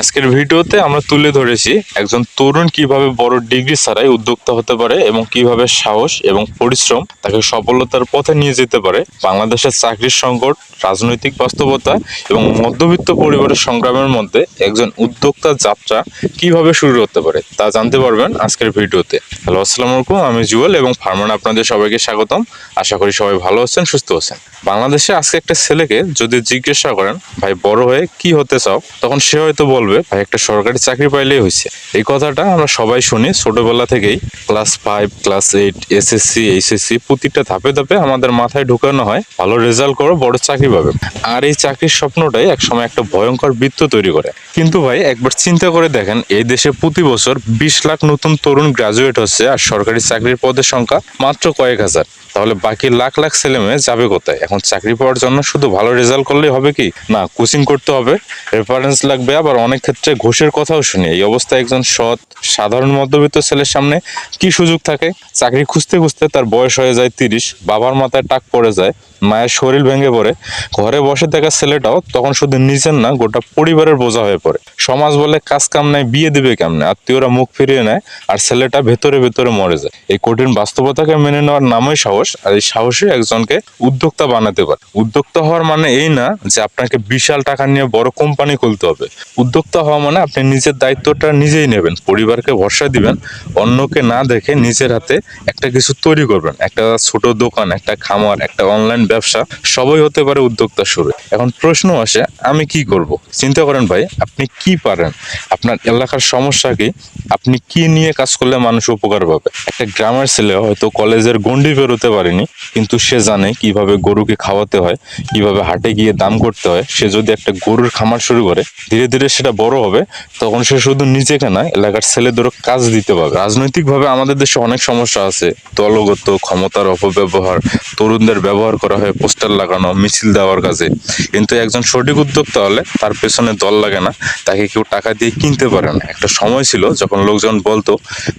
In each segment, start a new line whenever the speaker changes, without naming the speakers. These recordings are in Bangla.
আজকের ভিডিওতে আমরা তুলে ধরেছি একজন তরুণ কীভাবে বড় ডিগ্রি ছাড়াই উদ্যোক্তা হতে পারে এবং কীভাবে সাহস এবং পরিশ্রম তাকে সফলতার পথে নিয়ে যেতে পারে। বাংলাদেশের চাকরির সংকট, রাজনৈতিক বাস্তবতা এবং মধ্যবিত্ত পরিবারের সংগ্রামের মধ্যে একজন উদ্যোক্তার যাত্রা কীভাবে শুরু করতে পারে তা জানতে পারবেন আজকের ভিডিওতে। হ্যালো, আসসালামু আলাইকুম, আমি জুয়েল এবং ফার্মান আপনাদের সবাইকে স্বাগতম। আশা করি সবাই ভালো আছেন, সুস্থ আছেন। বাংলাদেশে আজকে একটা ছেলেকে যদি জিজ্ঞাসা করেন, ভাই, বড় হয়ে কি হতে চাও? তখন সে হয়তো বলবে ভাই একটা সরকারি চাকরি পাইলেই হয়েছে এই কথাটা আমরা সবাই শুনি, ছোটবেলা থেকেই class five, class eight, SSC, HSC, প্রতিটা ধাপে ধাপে আমাদের মাথায় ঢুকানো হয়, ভালো রেজাল্ট করো, বড় চাকরি পাবে। আর এই চাকরির স্বপ্নটাই একসময় একটা ভয়ঙ্কর বৃত্ত তৈরি করে। কিন্তু ভাই, একবার চিন্তা করে দেখেন, এই দেশে প্রতি বছর বিশ লাখ নতুন তরুণ গ্রাজুয়েট হচ্ছে আর সরকারি চাকরির পদের সংখ্যা মাত্র কয়েক হাজার। তাহলে বাকি লাখ লাখ ছেলে মেয়ে যাবে কোথায়? এখন চাকরি পাওয়ার জন্য শুধু ভালো রেজাল্ট করলেই হবে কি? না কোচিং করতে হবে রেফারেন্স লাগবে, আবার অনেক ক্ষেত্রে ঘোষের কথাও শুনি। এই অবস্থায় একজন সৎ, সাধারণ মধ্যবিত্ত ছেলের সামনে কি সুযোগ থাকে? চাকরি খুঁজতে খুঁজতে তার বয়স হয়ে যায় তিরিশ, বাবার মাথায় টাক পড়ে যায় মায়ের শরীর ভেঙে পড়ে, ঘরে বসে থাকা ছেলেটাও তখন শুধু নিজের না, গোটা পরিবারের বোঝা হয়ে পড়ে। সমাজ বলে কাজ কাম নাই, বিয়ে দিবে কেমনে? আত্মীয়রা মুখ ফিরিয়ে নেয় আর ছেলেটা ভেতরে ভেতরে মরে যায়। এই কঠিন বাস্তবতাকে মেনে নেওয়ার নামই সাহস আর এই সাহসই একজনকে উদ্যোক্তা বানাতে পারে। উদ্যোক্তা হওয়ার মানে এই না যে আপনাকে বিশাল টাকা নিয়ে বড় কোম্পানি খুলতে হবে। উদ্যোক্তা হওয়া মানে আপনি নিজের দায়িত্বটা নিজেই নেবেন, পরিবারকে ভরসা দিবেন, অন্যকে না দেখে নিজের হাতে একটা কিছু তৈরি করবেন। একটা ছোট দোকান, একটা খামার, একটা অনলাইন ব্যবসা, সবই হতে পারে উদ্যোক্তা শুরু। এখন প্রশ্ন আসে, আমি কি করব? চিন্তা করেন ভাই, আপনি কি পারেন? আপনার এলাকার সমস্যা কি? আপনি কি নিয়ে কাজ করলে মানুষ উপকার পাবে? একটা গ্রামের ছেলে হয়তো কলেজের গন্ডি বেরোতে পারেনি, কিন্তু সে জানে কীভাবে গরুকে খাওয়াতে হয়, কীভাবে হাটে গিয়ে দাম করতে হয়। সে যদি একটা গরুর খামার শুরু করে, ধীরে ধীরে সেটা বড় হবে, তখন সে শুধু নিজেকে না এলাকার ছেলেদেরও কাজ দিতে পারবে। রাজনৈতিকভাবে আমাদের দেশে অনেক সমস্যা আছে। দলগত ক্ষমতার অপব্যবহার, তরুণদের ব্যবহার করা হয় পোস্টার লাগানো, মিছিল দেওয়ার কাজে। কিন্তু একজন সঠিক উদ্যোক্তা হলে তার পেছনে দল লাগে না, তাকে কেউ টাকা দিয়ে কিনতে পারে না। একটা সময় ছিল যখন লোকজন বলতো,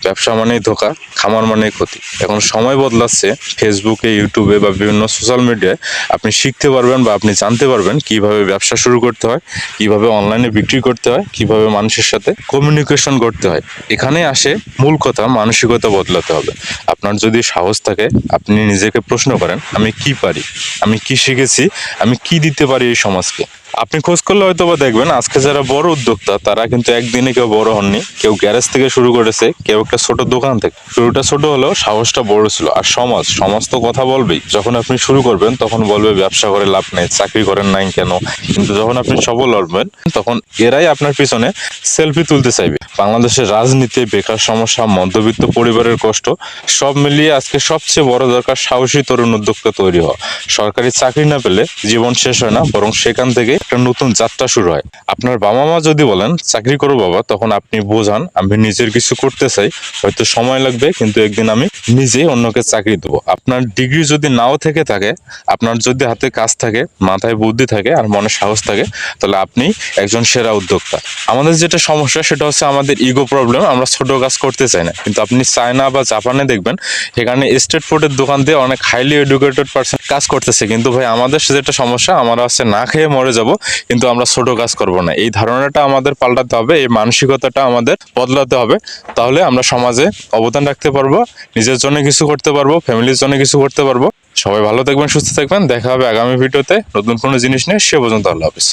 ব্যবসা মানেই ধোকা, খামার মানেই ক্ষতি। এখন সময় বদলাচ্ছে, ফেসবুকে, ইউটিউবে বা বিভিন্ন সোশ্যাল মিডিয়ায় আপনি শিখতে পারবেন বা আপনি জানতে পারবেন কীভাবে ব্যবসা শুরু করতে হয়, কীভাবে অনলাইনে বিক্রি করতে হয়, কীভাবে মানুষের সাথে কমিউনিকেশন করতে হয়। এখানে আসে মূল কথা, মানসিকতা বদলাতে হবে। আপনার যদি সাহস থাকে, আপনি নিজেকে প্রশ্ন করেন, আমি কি পারি? আমি কি শিখেছি? আমি কি দিতে পারি এই সমাজকে? আপনি খোঁজ করলে হয়তো বা দেখবেন, আজকে যারা বড় উদ্যোক্তা, তারা কিন্তু একদিনে কেউ বড় হননি। কেউ গ্যারেজ থেকে শুরু করেছে, কেউ একটা ছোট দোকান থেকে। শুরুটা ছোট হলেও সাহসটা বড় ছিল। আর সমাজ সমাজ তো কথা বলবেই। যখন আপনি শুরু করবেন, তখন বলবে ব্যবসা করে লাভ নেই, চাকরি করেন নাই কেন? কিন্তু যখন আপনি সফল হবেন, তখন এরাই আপনার পিছনে সেলফি তুলতে চাইবে। বাংলাদেশের রাজনীতি, বেকার সমস্যা, মধ্যবিত্ত পরিবারের কষ্ট, সব মিলিয়ে আজকে সবচেয়ে বড় দরকার সাহসী তরুণ উদ্যোক্তা তৈরি হওয়া। সরকারি চাকরি না পেলে জীবন শেষ হয় না, বরং সেখান থেকে একটা নতুন যাত্রা শুরু হয়। আপনার বাবা মা যদি বলেন, চাকরি করো বাবা, তখন আপনি বোঝান, আমি নিজের কিছু করতে চাই, হয়তো সময় লাগবে, কিন্তু একদিন আমি নিজেই অন্যকে চাকরি দেবো। আপনার ডিগ্রি যদি নাও থেকে থাকে, আপনার যদি হাতে কাজ থাকে, মাথায় বুদ্ধি থাকে আর মনে সাহস থাকে, তাহলে আপনি একজন সেরা উদ্যোক্তা। আমাদের যেটা সমস্যা, সেটা হচ্ছে আমাদের ইগো প্রবলেম আমরা ছোট কাজ করতে চাই না। কিন্তু আপনি চায়না বা জাপানে দেখবেন সেখানে স্টেট ফুডের দোকান দিয়ে অনেক হাইলি এডুকেটেড পার্সন কাজ করতেছে। কিন্তু ভাই, আমাদের যেটা সমস্যা, আমরা হচ্ছে না খেয়ে মরে যাব কিন্তু আমরা ছোট কাজ করব না। এই ধারণাটা আমাদের পাল্টাতে হবে, এই মানসিকতাটা আমাদের বদলাতে হবে। তাহলে আমরা সমাজে অবদান রাখতে পারব, নিজের জন্য কিছু করতে পারব, ফ্যামিলির জন্য কিছু করতে পারব। সবাই ভালো থাকবেন, সুস্থ থাকবেন। দেখা হবে আগামী ভিডিওতে। নতুন কোনো জিনিস নিয়ে সে পর্যন্ত আল্লাহ হাফিজ।